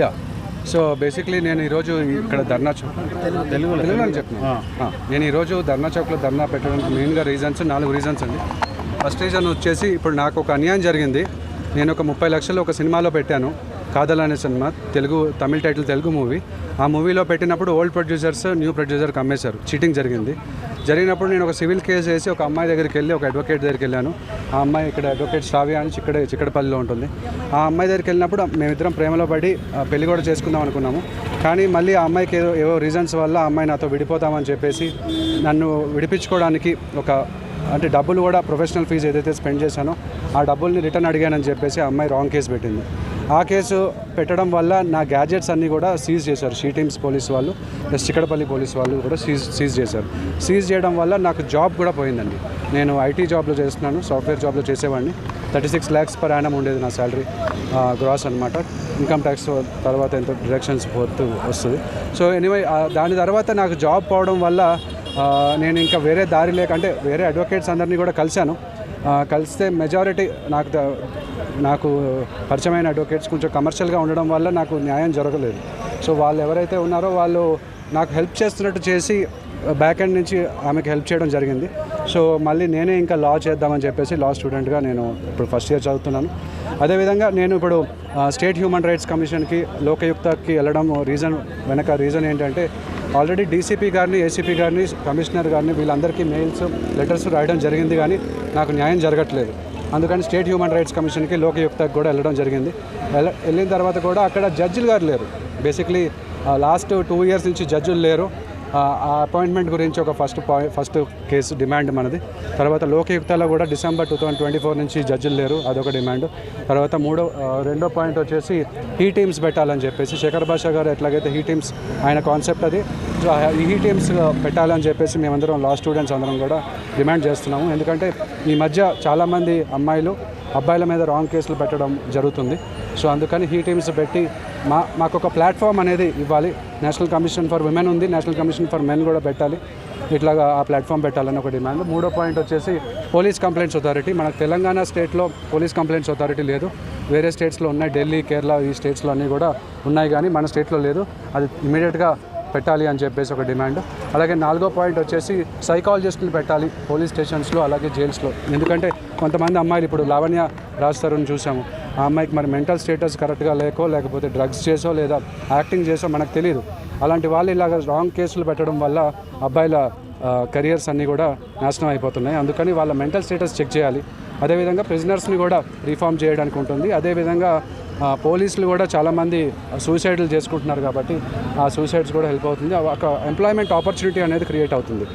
Yeah so basically నేను ఈరోజు ఇక్కడ ధర్నా చౌక్ తెలుగు తెలుగులో చెప్తున్నా నేను ఈరోజు ధర్నా చౌక్లో ధర్నా పెట్టడానికి మెయిన్గా రీజన్స్ నాలుగు రీజన్స్ అండి. ఫస్ట్ రీజన్ వచ్చేసి ఇప్పుడు నాకు ఒక అన్యాయం జరిగింది. నేను ఒక ముప్పై లక్షలు ఒక సినిమాలో పెట్టాను. కాదల్ అనే సినిమా తెలుగు తమిళ టైటిల్ తెలుగు మూవీ. ఆ మూవీలో పెట్టినప్పుడు ఓల్డ్ ప్రొడ్యూసర్స్ న్యూ ప్రొడ్యూసర్కి అమ్మేశారు చీటింగ్ జరిగింది. జరిగినప్పుడు నేను ఒక సివిల్ కేసు వేసి ఒక అమ్మాయి దగ్గరికి వెళ్ళి ఒక అడ్వకేట్ దగ్గరికి వెళ్ళాను. ఆ అమ్మాయి ఇక్కడ అడ్వకేట్ శ్రావ్య అని ఇక్కడ చిక్కడపల్లిలో ఉంటుంది. ఆ అమ్మాయి దగ్గరికి వెళ్ళినప్పుడు మేమిద్దరం ప్రేమలో పడి పెళ్ళి కూడా చేసుకుందాం అనుకున్నాము. కానీ మళ్ళీ ఆ అమ్మాయికి ఏదో ఏవో రీజన్స్ వల్ల ఆ అమ్మాయి నాతో విడిపోతామని చెప్పేసి నన్ను విడిపించుకోవడానికి ఒక అంటే డబ్బులు కూడా ప్రొఫెషనల్ ఫీజు ఏదైతే స్పెండ్ చేశానో ఆ డబ్బుల్ని రిటర్న్ అడిగానని చెప్పేసి ఆ అమ్మాయి రాంగ్ కేసు పెట్టింది. ఆ కేసు పెట్టడం వల్ల నా గ్యాజెట్స్ అన్నీ కూడా సీజ్ చేశారు. షీ టీమ్స్ పోలీస్ వాళ్ళు ప్లస్ చిక్కడపల్లి పోలీస్ వాళ్ళు కూడా సీజ్ సీజ్ చేశారు. సీజ్ చేయడం వల్ల నాకు జాబ్ కూడా పోయిందండి. నేను ఐటీ జాబ్లో చేస్తున్నాను సాఫ్ట్వేర్ జాబ్లో చేసేవాడిని. Thirty six lakhs per annum ఉండేది నా శాలరీ గ్రాస్ అనమాట ఇన్కమ్ ట్యాక్స్ తర్వాత ఎంతో డిడక్షన్స్ పోతూ వస్తుంది. సో ఎనివై దాని తర్వాత నాకు జాబ్ పోవడం వల్ల నేను ఇంకా వేరే దారి లేక అంటే వేరే అడ్వకేట్స్ అందరినీ కూడా కలిశాను. కలిస్తే మెజారిటీ నాకు నాకు పరిచయమైన అడ్వకేట్స్ కొంచెం కమర్షియల్గా ఉండడం వల్ల నాకు న్యాయం జరగలేదు. సో వాళ్ళు ఎవరైతే ఉన్నారో వాళ్ళు నాకు హెల్ప్ చేస్తున్నట్టు చేసి బ్యాక్ ఎండ్ నుంచి ఆమెకు హెల్ప్ చేయడం జరిగింది. సో మళ్ళీ నేనే ఇంకా లా చేద్దామని చెప్పేసి లా స్టూడెంట్గా నేను ఇప్పుడు ఫస్ట్ ఇయర్ చదువుతున్నాను. అదేవిధంగా నేను ఇప్పుడు స్టేట్ హ్యూమన్ రైట్స్ కమిషన్కి లోకయుక్తకి వెళ్ళడం రీజన్ వెనక రీజన్ ఏంటంటే ఆల్రెడీ డీసీపీ గారిని ఏసీపీ గారిని కమిషనర్ గారిని వీళ్ళందరికీ మెయిల్స్ లెటర్స్ రాయడం జరిగింది కానీ నాకు న్యాయం జరగట్లేదు. అందుకని స్టేట్ హ్యూమన్ రైట్స్ కమిషన్కి లోకయుక్తకి కూడా వెళ్ళడం జరిగింది. వెళ్ళ- వెళ్ళిన తర్వాత కూడా అక్కడ జడ్జిలు గారు లేరు. బేసిక్లీ లాస్ట్ టూ ఇయర్స్ నుంచి జడ్జిలు లేరు. ఆ అపాయింట్మెంట్ గురించి ఒక first point first case demand మనది. తర్వాత లోకయుక్తలో కూడా December two thousand twenty four నుంచి జడ్జిలు లేరు అదొక డిమాండ్ తర్వాత మూడో రెండో పాయింట్ వచ్చేసి హీ టీమ్స్ పెట్టాలని చెప్పేసి శేఖర్ భాషా గారు ఎట్లాగైతే హీ టీమ్స్ ఆయన కాన్సెప్ట్ అది. సో ఈ హీ టీమ్స్ పెట్టాలని చెప్పేసి మేమందరం లా స్టూడెంట్స్ అందరం కూడా డిమాండ్ చేస్తున్నాము. ఎందుకంటే ఈ మధ్య చాలామంది అమ్మాయిలు అబ్బాయిల మీద రాంగ్ కేసులు పెట్టడం జరుగుతుంది. సో అందుకని హీ టీమ్స్ పెట్టి మా మాకు ఒక ప్లాట్ఫామ్ అనేది ఇవ్వాలి. నేషనల్ కమిషన్ ఫర్ విమెన్ ఉంది. నేషనల్ కమిషన్ ఫర్ మెన్ కూడా పెట్టాలి. ఇట్లాగా ఆ ప్లాట్ఫామ్ పెట్టాలని ఒక డిమాండ్. మూడో పాయింట్ వచ్చేసి పోలీస్ కంప్లైంట్స్ అథారిటీ. మనకు తెలంగాణ స్టేట్లో పోలీస్ కంప్లైంట్స్ అథారిటీ లేదు. వేరే స్టేట్స్లో ఉన్నాయి. ఢిల్లీ కేరళ ఈ స్టేట్స్లో అన్నీ కూడా ఉన్నాయి కానీ మన స్టేట్లో లేదు. అది ఇమీడియట్గా పెట్టాలి అని చెప్పేసి ఒక డిమాండ్. అలాగే నాలుగో పాయింట్ వచ్చేసి సైకాలజిస్టులు పెట్టాలి పోలీస్ స్టేషన్స్లో అలాగే జైల్స్లో. ఎందుకంటే కొంతమంది అమ్మాయిలు ఇప్పుడు లావణ్య రాస్తారని చూసాము. ఆ అమ్మాయికి మరి మెంటల్ స్టేటస్ కరెక్ట్గా లేకో లేకపోతే డ్రగ్స్ చేసో లేదా యాక్టింగ్ చేసో మనకు తెలియదు అలాంటి వాళ్ళు ఇలాగ రాంగ్ కేసులు పెట్టడం వల్ల అబ్బాయిల కెరియర్స్ అన్నీ కూడా నాశనం అయిపోతున్నాయి. అందుకని వాళ్ళ మెంటల్ స్టేటస్ చెక్ చేయాలి. అదేవిధంగా ప్రిజనర్స్ని కూడా రీఫార్మ్ చేయడానికి ఉంటుంది. అదేవిధంగా పోలీసులు కూడా చాలామంది సూసైడ్లు చేసుకుంటున్నారు కాబట్టి ఆ సూసైడ్స్ కూడా హెల్ప్ అవుతుంది. ఒక ఎంప్లాయ్మెంట్ ఆపర్చునిటీ అనేది క్రియేట్ అవుతుంది.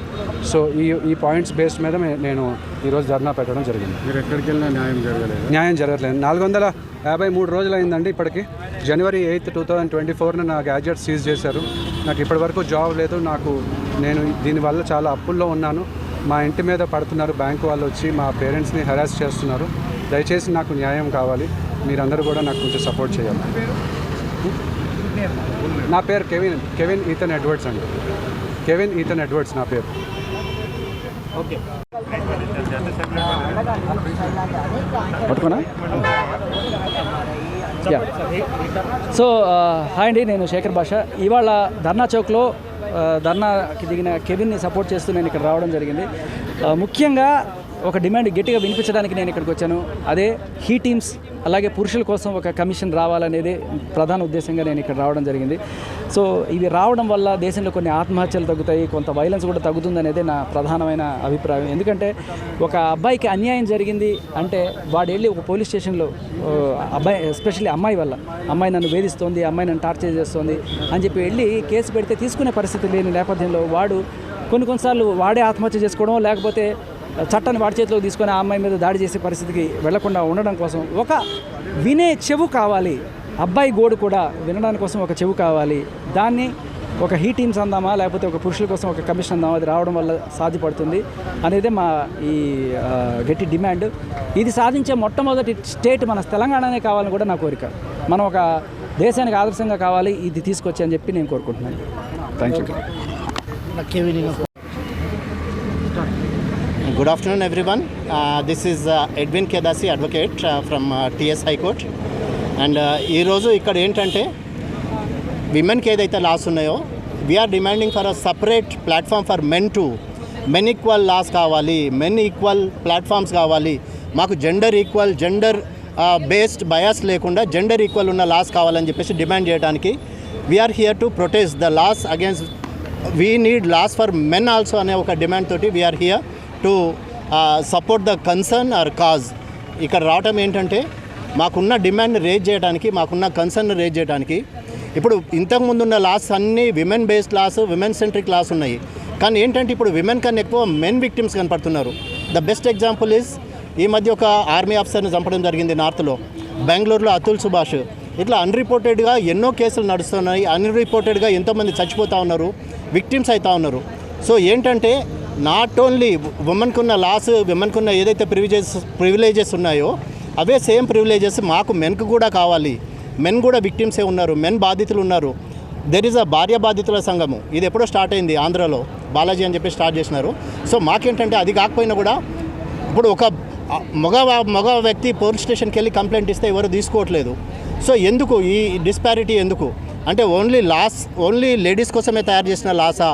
సో ఈ ఈ పాయింట్స్ బేస్డ్ మీద నేను ఈరోజు ధర్నా పెట్టడం జరిగింది. మీరు ఎక్కడికి వెళ్ళినా న్యాయం జరగలేదు? న్యాయం జరగట్లేదు. నాలుగు వందల యాభై మూడు రోజులు అయిందండి ఇప్పటికి. January eighth two thousand twenty ఫోర్న నా గ్యాడ్జెట్ సీజ్ చేశారు. నాకు ఇప్పటివరకు జాబ్ లేదు. నాకు నేను దీనివల్ల చాలా అప్పుల్లో ఉన్నాను. మా ఇంటి మీద పడుతున్నారు బ్యాంకు వాళ్ళు వచ్చి మా పేరెంట్స్ని హెరాస్ చేస్తున్నారు. దయచేసి నాకు న్యాయం కావాలి. మీరందరూ కూడా నాకు కొంచెం సపోర్ట్ చేయాలి. నా పేరు కెవిన్ కెవిన్ ఈతన్ ఎడ్వర్డ్స్ అండి. కెవిన్ ఈతన్ ఎడ్వర్డ్స్ నా పేరు. ఓకే. పట్టుకున్నా యా. సో హాయ్ అండి నేను శేఖర్ భాష. ఇవాళ ధర్నా చౌక్లో ధర్నాకి దిగిన కెవిన్ని సపోర్ట్ చేస్తూ నేను ఇక్కడ రావడం జరిగింది. ముఖ్యంగా ఒక డిమాండ్ గట్టిగా వినిపించడానికి నేను ఇక్కడికి వచ్చాను. అదే హీ టీమ్స్ అలాగే పురుషుల కోసం ఒక కమిషన్ రావాలనేది ప్రధాన ఉద్దేశంగా నేను ఇక్కడ రావడం జరిగింది. సో ఇవి రావడం వల్ల దేశంలో కొన్ని ఆత్మహత్యలు తగ్గుతాయి కొంత వైలెన్స్ కూడా తగ్గుతుందనేది నా ప్రధానమైన అభిప్రాయం. ఎందుకంటే ఒక అబ్బాయికి అన్యాయం జరిగింది అంటే వాడు వెళ్ళి ఒక పోలీస్ స్టేషన్లో అబ్బాయి ఎస్పెషల్లీ అమ్మాయి వల్ల అమ్మాయి నన్ను వేధిస్తోంది అమ్మాయి నన్ను టార్చర్ చేస్తోంది అని చెప్పి వెళ్ళి కేసు పెడితే తీసుకునే పరిస్థితి లేని నేపథ్యంలో వాడు కొన్ని కొన్నిసార్లు వాడే ఆత్మహత్య చేసుకోవడం లేకపోతే చట్టాన్ని వాడి చేతిలోకి తీసుకొని ఆ అమ్మాయి మీద దాడి చేసే పరిస్థితికి వెళ్ళకుండా ఉండడం కోసం ఒక వినే చెవు కావాలి. అబ్బాయి గోడు కూడా వినడానికి కోసం ఒక చెవు కావాలి. దాన్ని ఒక హీ టీమ్స్ అందామా లేకపోతే ఒక పురుషుల కోసం ఒక కమిషన్ అందామా అది రావడం వల్ల సాధ్యపడుతుంది అనేది మా ఈ గట్టి డిమాండ్. ఇది సాధించే మొట్టమొదటి స్టేట్ మన తెలంగాణనే కావాలని కూడా నా కోరిక. మనం ఒక దేశానికి ఆదర్శంగా కావాలి ఇది తీసుకొచ్చి అని చెప్పి నేను కోరుకుంటున్నాను. Thank you Good afternoon, everyone. Uh, this is uh, Edwin Kedasi, advocate uh, from uh, and uh, ఈరోజు ఇక్కడ ఏంటంటే విమెన్కి ఏదైతే లాస్ ఉన్నాయో we are demanding for a separate platform for men too men equal laws కావాలి men equal platforms కావాలి మాకు gender equal gender based bias లేకుండా జెండర్ ఈక్వల్ ఉన్న లాస్ కావాలని చెప్పేసి డిమాండ్ చేయడానికి we are here to protest the laws against we need laws for men also అనే ఒక డిమాండ్ తోటి we are here to support the concern or cause ఇక్కడ రావటం ఏంటంటే మాకున్న డిమాండ్ని రేజ్ చేయడానికి మాకున్న కన్సర్న్ రేజ్ చేయడానికి ఇప్పుడు ఇంతకుముందు ఉన్న లాస్ అన్నీ women based laws women centric laws ఉన్నాయి. కానీ ఏంటంటే ఇప్పుడు విమెన్ కన్నా ఎక్కువ మెన్ విక్టిమ్స్ కనపడుతున్నారు. ద బెస్ట్ ఎగ్జాంపుల్ ఇస్ ఈ మధ్య ఒక ఆర్మీ ఆఫీసర్ని చంపడం జరిగింది నార్త్లో బెంగళూరులో అతుల్ సుభాష్. ఇట్లా అన్రిపోర్టెడ్గా ఎన్నో కేసులు నడుస్తున్నాయి. అన్రిపోర్టెడ్గా ఎంతోమంది చచ్చిపోతూ ఉన్నారు. విక్టిమ్స్ అవుతూ ఉన్నారు. సో ఏంటంటే నాట్ ఓన్లీ ఉమెన్కు ఉన్న లాస్ ఉమెన్కు ఉన్న ఏదైతే ప్రివిలేజెస్ ప్రివిలేజెస్ ఉన్నాయో అవే సేమ్ ప్రివిలేజెస్ మాకు మెన్కు కూడా కావాలి. మెన్ కూడా విక్టిమ్సే ఉన్నారు మెన్ బాధితులు ఉన్నారు. దెర్ ఇస్ అ భార్య బాధితుల సంఘము. ఇది ఎప్పుడో స్టార్ట్ అయింది ఆంధ్రాలో. బాలాజీ అని చెప్పి స్టార్ట్ చేసినారు. సో మాకేంటంటే అది కాకపోయినా కూడా ఇప్పుడు ఒక మగ మగ వ్యక్తి పోలీస్ స్టేషన్కి వెళ్ళి కంప్లైంట్ ఇస్తే ఎవరు తీసుకోవట్లేదు. సో ఎందుకు ఈ డిస్పారిటీ ఎందుకు? అంటే ఓన్లీ లాస్ ఓన్లీ లేడీస్ కోసమే తయారు చేసిన లాసా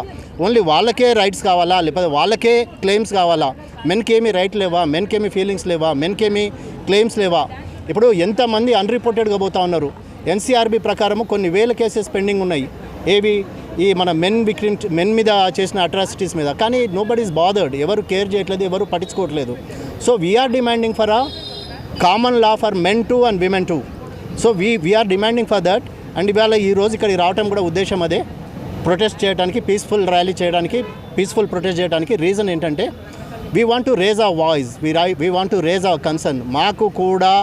ఓన్లీ వాళ్ళకే రైట్స్ కావాలా? లేకపోతే వాళ్ళకే క్లెయిమ్స్ కావాలా? మెన్కేమీ రైట్ లేవా? మెన్కేమీ ఫీలింగ్స్ లేవా? మెన్కేమీ క్లెయిమ్స్ లేవా? ఇప్పుడు ఎంతమంది అన్రిపోర్టెడ్గా పోతా ఉన్నారు? ఎన్సీఆర్బీ ప్రకారము కొన్ని వేల కేసెస్ పెండింగ్ ఉన్నాయి. ఏవి? ఈ మన మెన్ విక్రిమ్ మెన్ మీద చేసిన అట్రాసిటీస్ మీద. కానీ నో బడ్ ఈస్ బాదర్డ్ ఎవరు కేర్ చేయట్లేదు ఎవరు పట్టించుకోవట్లేదు. So we are demanding for a common law for men too and women too so we we are demanding for that and ఇవాళ ఈ రోజు ఇక్కడికి రావటం కూడా ఉద్దేశం అదే. ప్రొటెస్ట్ చేయడానికి పీస్ఫుల్ ర్యాలీ చేయడానికి పీస్ఫుల్ ప్రొటెస్ట్ చేయడానికి రీజన్ ఏంటంటే we want to raise our voice we rye we want to raise our concern మాకు కూడా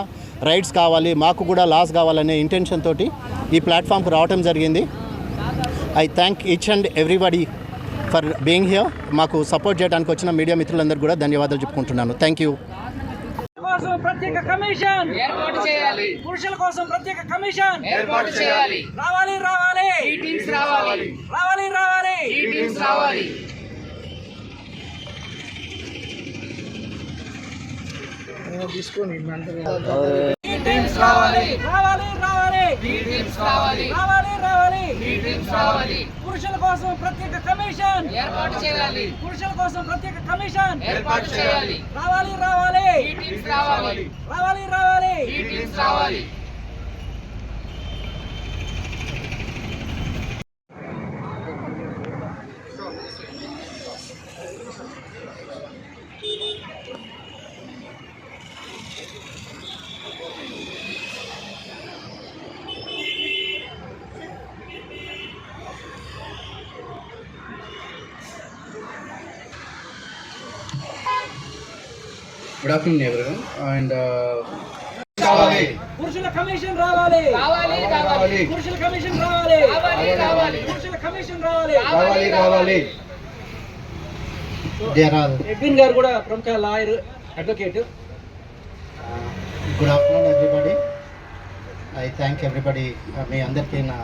రైట్స్ కావాలి మాకు కూడా లాస్ కావాలనే ఇంటెన్షన్ తోటి ఈ ప్లాట్ఫామ్కి రావటం జరిగింది. I thank each and everybody for being here మాకు సపోర్ట్ చేయడానికి వచ్చిన మీడియా మిత్రులందరూ కూడా ధన్యవాదాలు చెప్పుకుంటున్నాను. థ్యాంక్ యూ కోసం ప్రత్యేక కమిషన్. ఏర్పాటు చేయాలి. పురుషుల కోసం ప్రత్యేక కమిషన్. ఏర్పాటు చేయాలి. రావాలి రావాలి. ఈ టీమ్స్ రావాలి. రావాలి రావాలి. ఈ టీమ్స్ రావాలి. టీమ్స్ రావాలి. రావాలి రావాలి. ఈ టీమ్స్ రావాలి. రావాలి రావాలి. ఈ టీమ్స్ రావాలి. పురుషుల కోసం ప్రత్యేక కమిషన్. ఏర్పాటు చేయాలి. పురుషుల కోసం ప్రత్యేక కమిషన్. ఏర్పాటు చేయాలి. రావాలి రావాలి. రావాలి. రావాలి రావాలి. గుడ్ ఆఫ్టర్నూన్ ఎవరివన్ అండ్ పురుషుల కమిషన్ రావాలి. రావాలి రావాలి పురుషుల కమిషన్ రావాలి. రావాలి రావాలి పురుషుల కమిషన్ రావాలి. రావాలి రావాలి ఎడ్విన్ గారు కూడా ప్రముఖ lawyer advocate. Good afternoon everybody I thank everybody మీ అందరికీ నా